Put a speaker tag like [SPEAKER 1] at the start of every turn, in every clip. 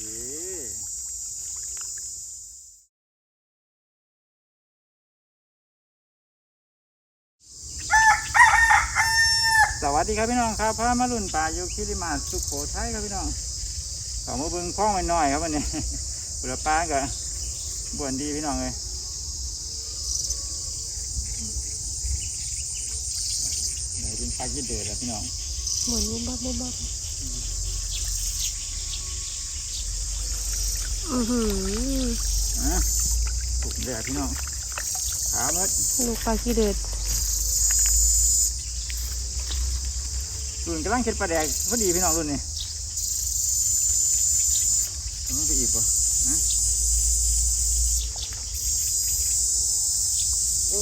[SPEAKER 1] สวัสดีครับพี่น้องครับพระมารุ่นป่าโยคิริมาสุโขทัยครับพี่น้องขอมาเบิ่งคล้องไว้หน่อยครับวันนี้บุรป้ากับบวนดีพี่น้องเลยไหนเป็นปลายี่เดือดแล้วพี่น้อง
[SPEAKER 2] เหมือนบุบบับบุบบับ อือหือ
[SPEAKER 1] อะถูกเดือดพี่น้องขาเมด
[SPEAKER 2] ลูกปลาขี้เดือด
[SPEAKER 1] รุ่นกำลังเช็ดปลาแดกพอดีพี่น้องรุ่นนี้ต้องไปอีกป่ะนะโอ้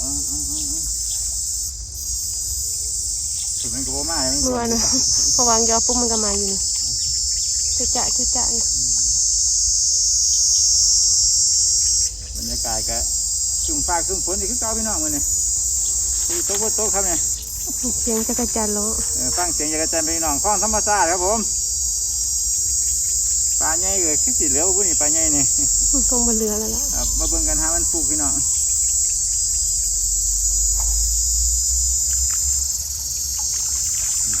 [SPEAKER 1] เอาเอาเอาเอาถึงมันก็บ่มาเลยมัน
[SPEAKER 2] เมื่อวานนะพอวางยอปุ๊บมันก็มาอยู่นี่จุจะจุจะอยู่
[SPEAKER 1] บรรยา กาศก็ซุ่มฟากซุ่มฝนอีกคือเก่าพี่น้องมันนี่ตีโต๊ะบนโต๊ะครับเนี่ย
[SPEAKER 2] เสียงจักรจันทร์ร้อง
[SPEAKER 1] เออฟังเสียงอยากจะจันพี่น้องข้องธรรมชาติครับผมปลาใหญ่เลยคือสีเหลืองพวกนี้ปลาใหญ่นี่
[SPEAKER 2] คงมาเรือแล้วล่ะ
[SPEAKER 1] ครับมาเบิ่งกันหามันปลูกพี่น้อง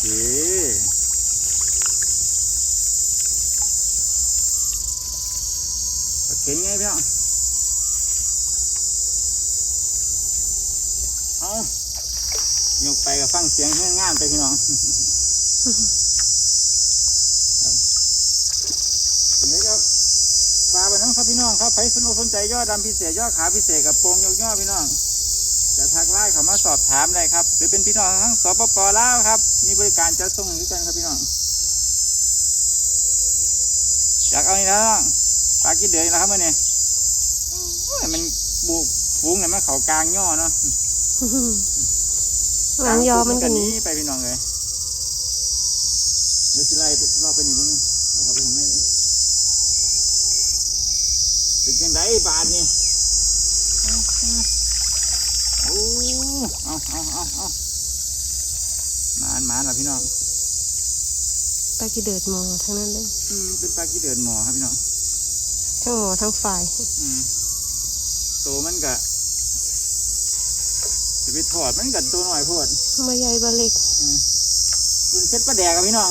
[SPEAKER 1] ดีโอเคไงพี่น้อง เอายกไปกับฟังเสียงเงื่อนงานไปพี่น้องครับเดี๋ยวครับฝาไปน้องครับพี่น้องครับใครสนุกสนใจยอดดำพิเศษยอดขาพิเศษกับโปรงยกย่อพี่น้องจะทักไลน์เข้ามาสอบถามได้ครับ หรือเป็นพี่น้องทั้งสปปลาวครับ มีบริการจัดส่งด้วยกันครับพี่น้องอยากเอานี่นะปลากินเดือยนะครับเมื่อนี้มันบุกฟุ้งเนี่ยมันเขากลางย่อเนาะ
[SPEAKER 2] วางยอมันก็หนี
[SPEAKER 1] ไปพี่น้องเลยเดี๋ยวสิไล่ไปรอบไปนี่มึงรอบไปทางไหนบ้างเป็นยังไงบาทนี่โอ้เอาเอาเอาเอามานมานละพี่น้อง
[SPEAKER 2] ปลาขี้เดือดหมอทั้งนั้นเลย
[SPEAKER 1] อืมเป็นปลาขี้เดือนหมอครับพี่น้อง
[SPEAKER 2] ทั้งหมอทั้งฝ่าย
[SPEAKER 1] อืมตัวมันกะ จะไปทอดมันกัตัวหน่อยโพด
[SPEAKER 2] มาใหญ่บาเล็ก
[SPEAKER 1] รุ่นเพชรปลาแดกครับพี่น้อง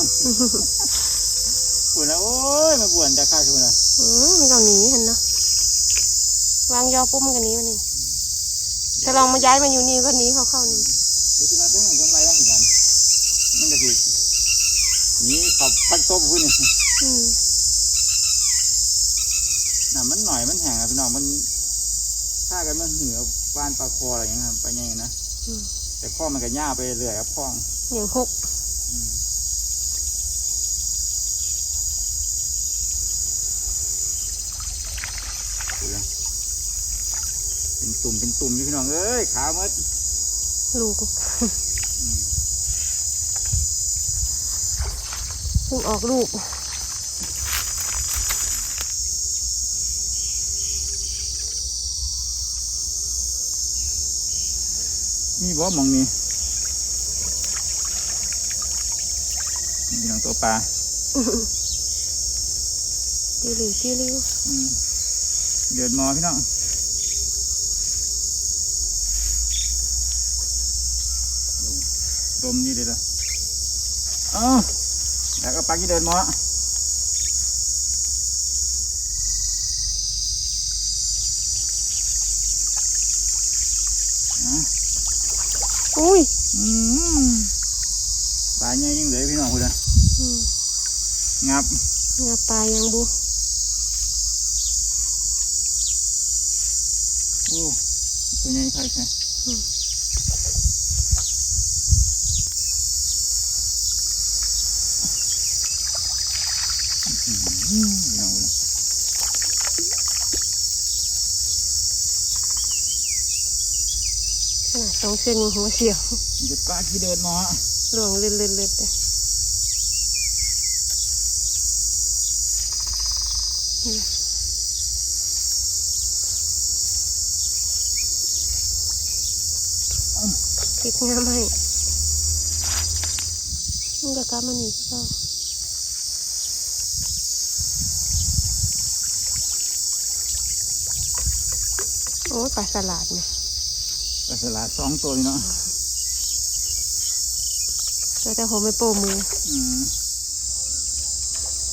[SPEAKER 1] ปวดนะโอ้ยมาปวดแต่ข้าคือมันนะ
[SPEAKER 2] อืมมันก็หนีเห็นเนาะวางยอปุ๊บมันก็หนีมันนี่ถ้าลองมาย้ายมาอยู่นี่ก็หนีเขาเข้านี่
[SPEAKER 1] เดี๋ยวที่เราต้องให้คนไล่บ้างเหมือนกันมันก็คือนี่ขับพักโต๊ะพูดนี่
[SPEAKER 2] อืม
[SPEAKER 1] น่ะมันหน่อยมันแห้งอะพี่น้องมัน ฆ่ากันมันเหือบ้านปลาคออะไรอย่างเงี้ยครับไปยังไงนะ
[SPEAKER 2] อืม
[SPEAKER 1] แต่ข้อมันก็ย่าไปเรื่อยครับข้อง
[SPEAKER 2] อย่างหก
[SPEAKER 1] อืมดูนะเป็นตุ่มเป็นตุ่มอยู่พี่น้องเอ้ยขามัด
[SPEAKER 2] ลูก
[SPEAKER 1] อืม
[SPEAKER 2] เพิ่งออกลูก
[SPEAKER 1] มีบ่มองมีนี่พี่น้องตัวปลา
[SPEAKER 2] จิ้วหลิวจิ้วหลิว
[SPEAKER 1] อืมเดือดหมอพี่น้องลมนี่เลยละเอ้าแล้วก็ปลากี่เดือดหมออะ
[SPEAKER 2] อุ้ย
[SPEAKER 1] อืม ปลาใหญ่ยังเหลือพี่น้องคุณนะ
[SPEAKER 2] อืม
[SPEAKER 1] งับ
[SPEAKER 2] งาปลายังบุ
[SPEAKER 1] โอ้ตัวใหญ่ใครใช่
[SPEAKER 2] ต้
[SPEAKER 1] อง
[SPEAKER 2] เส้นหัวเสียว
[SPEAKER 1] หยุดป้าที่เดินมา
[SPEAKER 2] หลวงเล่นเล่นเล่นไปคิดงามไห้นี่ก็กามันอีกก็โอ้ปลาสลัดเนี่ย
[SPEAKER 1] ปลาสลัดสองตัวนี่เนาะ
[SPEAKER 2] แล้วแต่ผมไม่โป้มือ
[SPEAKER 1] อืม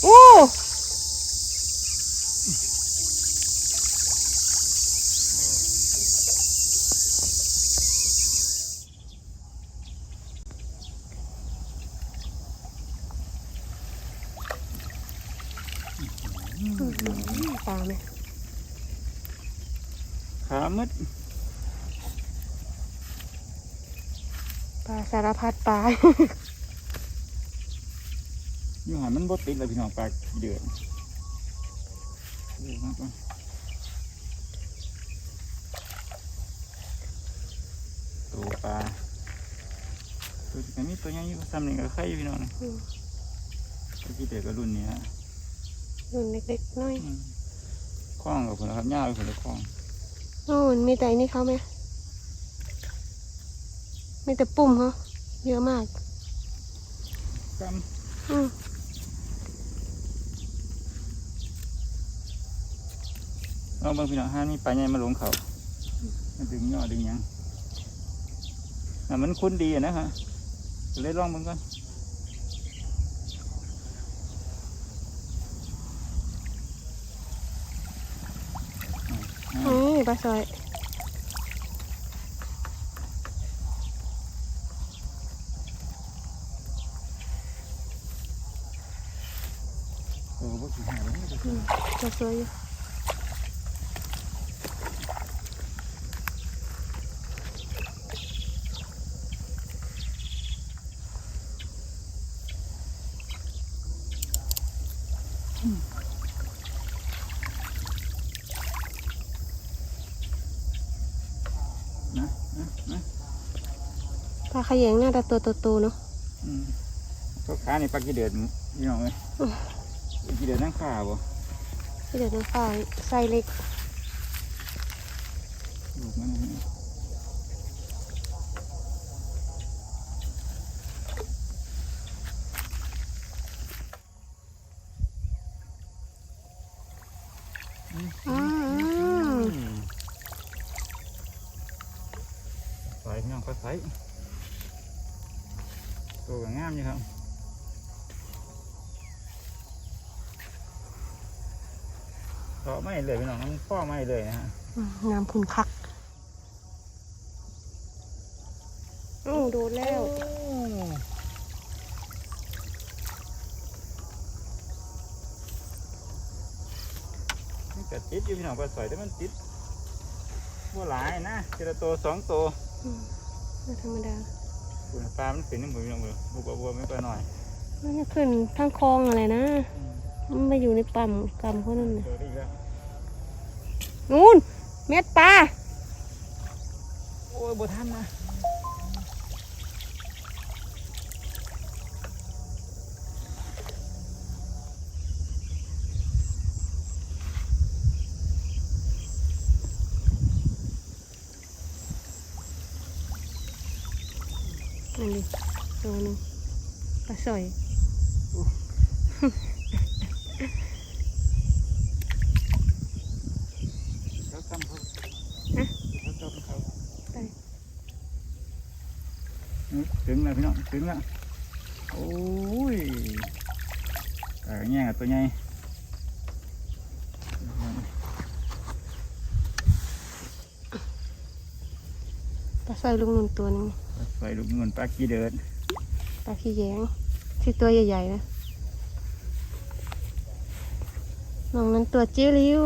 [SPEAKER 2] โอ้ปลาไหม
[SPEAKER 1] ขามืด
[SPEAKER 2] ปลาสารพัดปลา
[SPEAKER 1] อยู่หันมันบดติดเลยพี่น้องปลาเดือดเดือดมากเลยตัวปลาตัวที่มีตัวใหญ่อยู่ซ้ำหนึ่งก็ไข่อยู่พี่น้องนะ
[SPEAKER 2] อืม
[SPEAKER 1] ตัวที่เด็กก็รุ่นนี้ฮะ
[SPEAKER 2] รุ่นเล็กๆน้อย
[SPEAKER 1] อืมคล้องกับคนละครับย่าไปคนละคล้อง
[SPEAKER 2] โอ้มันมีแต่อันนี่เขาไหม มีแต่ปุ่มเขาเยอะมาก
[SPEAKER 1] ก
[SPEAKER 2] อืมำ
[SPEAKER 1] ลองเบิ่งพี่น้องห้ามีปลาใหญ่มาลงเขามันดึงย่อดึงหยังอะมันคุ้นดีอะนะฮะเลยลองเบิ่งก่อน
[SPEAKER 2] อืมปลาซอย
[SPEAKER 1] โอ้โหบ่สิหาเลยนี่ก็
[SPEAKER 2] อืมปลาซอยอยู่
[SPEAKER 1] นะนะนะ
[SPEAKER 2] ปลาขยงหน้าตาตัวโตๆเนาะ
[SPEAKER 1] อืมพวกขานี่ปลากี่เดือนพี่น้องเอ้ย
[SPEAKER 2] อืม
[SPEAKER 1] ปลากี่เดือนนั่งขาบ่
[SPEAKER 2] ที่เดี๋ยวน้ำปลาไส้เล็ก
[SPEAKER 1] ลูกมันนะฮะอืม
[SPEAKER 2] อืม
[SPEAKER 1] ใส่พี่น้องก็ใส่ตัวก็งามอยู่ครับ เกาะไม่เลยพี่น้องมันป้อไม่เลยนะฮะ
[SPEAKER 2] อืมน้ำขุนคักอือโดนแล้ว
[SPEAKER 1] นี่ก็ติดอยู่พี่น้องก็ใส่แต่มันติดว่าหลายนะเจละตัวสองตัว
[SPEAKER 2] อืมไม่ธรรมดา
[SPEAKER 1] คุณปลามันขึ้นนี่หมือพี่น้องมือบุบบัวไม่ไปหน่อย
[SPEAKER 2] มันจะขึ้นทางคลองอะไรนะ มันมาอยู่ในปั๊มกำเขานั่นน่ะ
[SPEAKER 1] เจออีกแล้ว
[SPEAKER 2] นู่นเม็ดปลา
[SPEAKER 1] โอ้ยบัทันนะ
[SPEAKER 2] อันนี้ตัวหนึงปลาสอย
[SPEAKER 1] เขาทำเขา
[SPEAKER 2] ฮะ
[SPEAKER 1] เขาทำเขา
[SPEAKER 2] ไป
[SPEAKER 1] นี่ถึงแล้วพี่น้องถึงแล้วโอ้ยปลาแง่กับตัวใหญ่
[SPEAKER 2] ปลาสอยลุงนุ่นตัวหนึง
[SPEAKER 1] ใส่ลูกเงินปลากี่เดือน
[SPEAKER 2] ปลาขี้แยงที่ตัวใหญ่ๆนะน้องนั้นตัวเจี๊ยริ้ว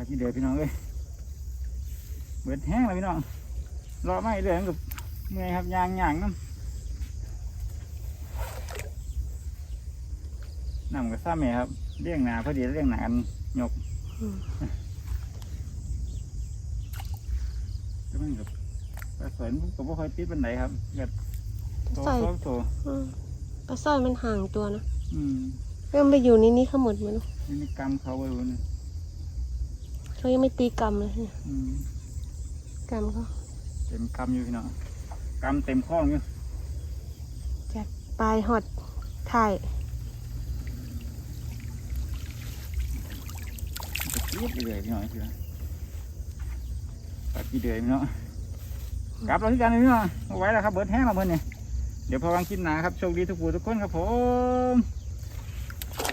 [SPEAKER 1] ปลากี่เดือนพี่น้องเอ้ยเบิดแห้งแล้วพี่น้องรอไม่เลยกับเมื่อยครับยางยางน้ำน้ำกับซ้ำเมครับเลี้ยงหนาพอดีเลี้ยงหนากันยก
[SPEAKER 2] อืม
[SPEAKER 1] ก็มันกับปลาสวนก็บ่ค่อยติดบันไดครับกับโต
[SPEAKER 2] ใส่
[SPEAKER 1] สองโต
[SPEAKER 2] อืมปลาสอยมันห่างตัวนะ
[SPEAKER 1] อืม
[SPEAKER 2] เริ่มไปอยู่ในนี้เขาหมดมั้ยลูก
[SPEAKER 1] นี่นี่กำเขาไว้บน
[SPEAKER 2] เขายังไม่ตีกรรมเลยเนี่ย
[SPEAKER 1] อืม
[SPEAKER 2] กรรมเขา
[SPEAKER 1] เต็มคำอยู่พี่น้องกำเต็มข้องอยู่
[SPEAKER 2] จากปลายหอดถ่าย
[SPEAKER 1] จะเกียดเลยพี่น้องคือตัดกี่เดือยพี่น้องกลับเราที่กันเลยพี่น้องเอาไว้แล้วครับเบิร์ดแห้งเราเพิ่นเนี่ยเดี๋ยวพอกันคลิปหนาครับโชคดีทุกผู้ทุกคนครับผม